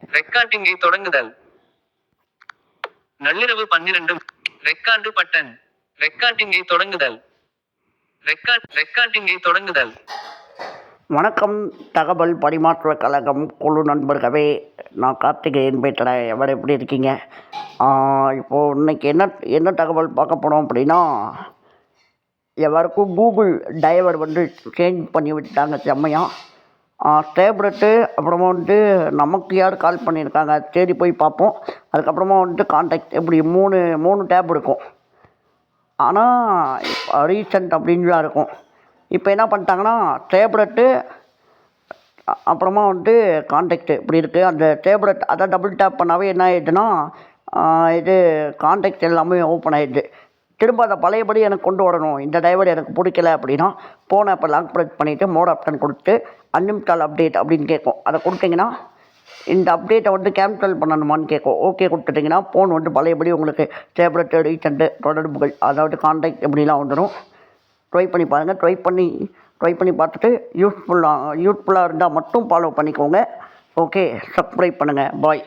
ரெக்கார்டிங்கை தொடங்குதல். நள்ளிரவு பன்னிரண்டு ரெக்கார்டு பட்டன். ரெக்கார்டிங்கை தொடங்குதல். ரெக்கார்ட் ரெக்கார்டிங்கை தொடங்குதல். வணக்கம் தகவல் பரிமாற்ற கழகம் குழு நண்பர்களே. நான் கார்த்திகேயன் பேசுகிறேன் எவர் எப்படி இருக்கீங்க? இப்போது இன்னைக்கு என்ன என்ன தகவல் பார்க்க போனோம் அப்படின்னா எவருக்கும் கூகுள் டைவர் வந்து சேஞ்ச் பண்ணி விட்டாங்க செம்மையாக டேப்லெட்டு அப்புறமா வந்துட்டு நமக்கு யார் கால் பண்ணியிருக்காங்க தேடி போய் பார்ப்போம். அதுக்கப்புறமா வந்துட்டு காண்டாக்ட் இப்படி மூணு மூணு டேப் இருக்கும். ஆனால் ரீசெண்ட் அப்படின்லாம் இருக்கும். இப்போ என்ன பண்ணிட்டாங்கன்னா டேப்லெட்டு அப்புறமா வந்துட்டு காண்டாக்ட் இப்படி இருக்குது அந்த டேப்லெட் அதை டபுள் டேப் பண்ணாவே என்ன ஆயிடுதுன்னா இது காண்டாக்ட் எல்லாமே ஓப்பன் ஆகிடுது திரும்ப அதை பழையபடி எனக்கு கொண்டு வரணும். இந்த டிரைவர் எனக்கு பிடிக்கல அப்படின்னா ஃபோனை இப்போ லாக் ப்ரெஸ் பண்ணிவிட்டு மோட் ஆப்ஷன் கொடுத்து அன்லிமிட்டல் அப்டேட் அப்படின்னு கேட்கும். அதை கொடுத்தீங்கன்னா இந்த அப்டேட்டை வந்து கேன்சல் பண்ணணுமான்னு கேட்கும். ஓகே கொடுத்துட்டிங்கன்னா ஃபோன் வந்து பழையபடி உங்களுக்கு டேப்லெட் ரீசெண்ட்டு தொடர்புகள் அதாவது காண்டாக்ட் இப்படிலாம் வந்துடும் ட்ரை பண்ணி பாருங்கள் ட்ரை பண்ணி ட்ரை பண்ணி பார்த்துட்டு யூஸ்ஃபுல்லாக யூஸ்ஃபுல்லாக இருந்தால் மட்டும் ஃபாலோ பண்ணிக்கோங்க. ஓகே சப்ஸ்கிரைப் பண்ணுங்கள் பாய்